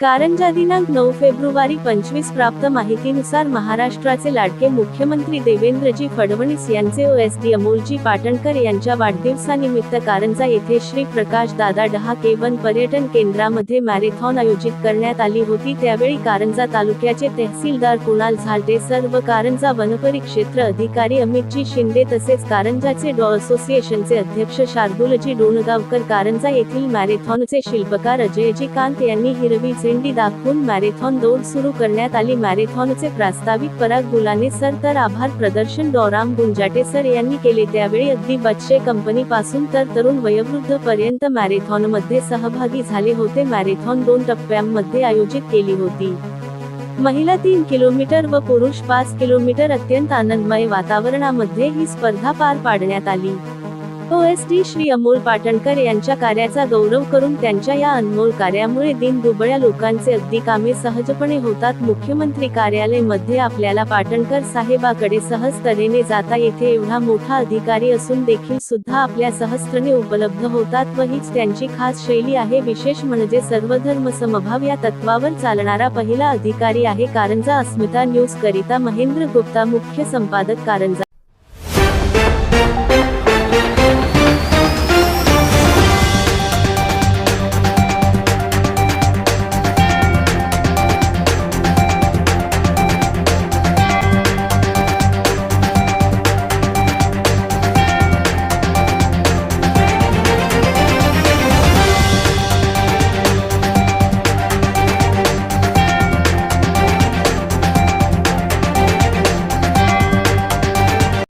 कारंजा दिनांक नऊ फेब्रुवारी पंचवीस प्राप्त माहितीनुसार महाराष्ट्राचे लाडके मुख्यमंत्री देवेंद्रजी फडणवीस यांचे O S D Amolji Patankar यांच्या वाढदिवसानिमित्त कारंजा येथे श्री प्रकाश दादा डहाके वन पर्यटन केंद्रामध्ये मॅरेथॉन आयोजित करण्यात आली होती. त्यावेळी कारंजा तालुक्याचे तहसीलदार कुणाल झालटे सर व कारंजा वनपरिक्षेत्र अधिकारी अमितजी शिंदे तसेच कारंजाचे डॉ असोसिएशनचे अध्यक्ष शार्दुलजी डोणगावकर कारंजा येथील मॅरेथॉनचे शिल्पकार अजयजी कांत यांनी हिरवी झेंडी दाखवून मॅरेथॉन दौड सुरू करण्यात आली. मॅरेथॉनचे प्रास्ताविक पराग गुलाने सर तर आभार प्रदर्शन डोराम गुंजाटे सर यांनी केले. त्यावेळी अगदी बच्चे कंपनी पासून तर तरुण वयोवृद्ध पर्यंत मॅरेथॉनमध्ये सहभागी झाले होते. मॅरेथॉन दोन टप्प्यांमध्ये आयोजित केली होती. महिला तीन किलोमीटर व पुरुष पाच किलोमीटर अत्यंत आनंदमय वातावरणामध्ये ही स्पर्धा पार पाडण्यात आली. ओएसडी श्री अमोल पाटणकर यांच्या कार्याचा गौरव करून त्यांच्या या अनमोल कार्यामुळे दिन दुबळ्या लोकांचे अगदी कामे सहजपणे होतात. मुख्यमंत्री कार्यालयमध्ये आपल्याला पाटणकर साहेबाकडे सहज तऱ्हेने जाता येथे एवढा मोठा अधिकारी असून देखील सुद्धा आपल्या सहस्त्रने उपलब्ध होतात व हीच त्यांची खास शैली आहे. विशेष म्हणजे सर्वधर्म समभाव या तत्वावर चालणारा पहिला अधिकारी आहे. कारंजा अस्मिता न्यूज करिता महेंद्र गुप्ता मुख्य संपादक कारंजा.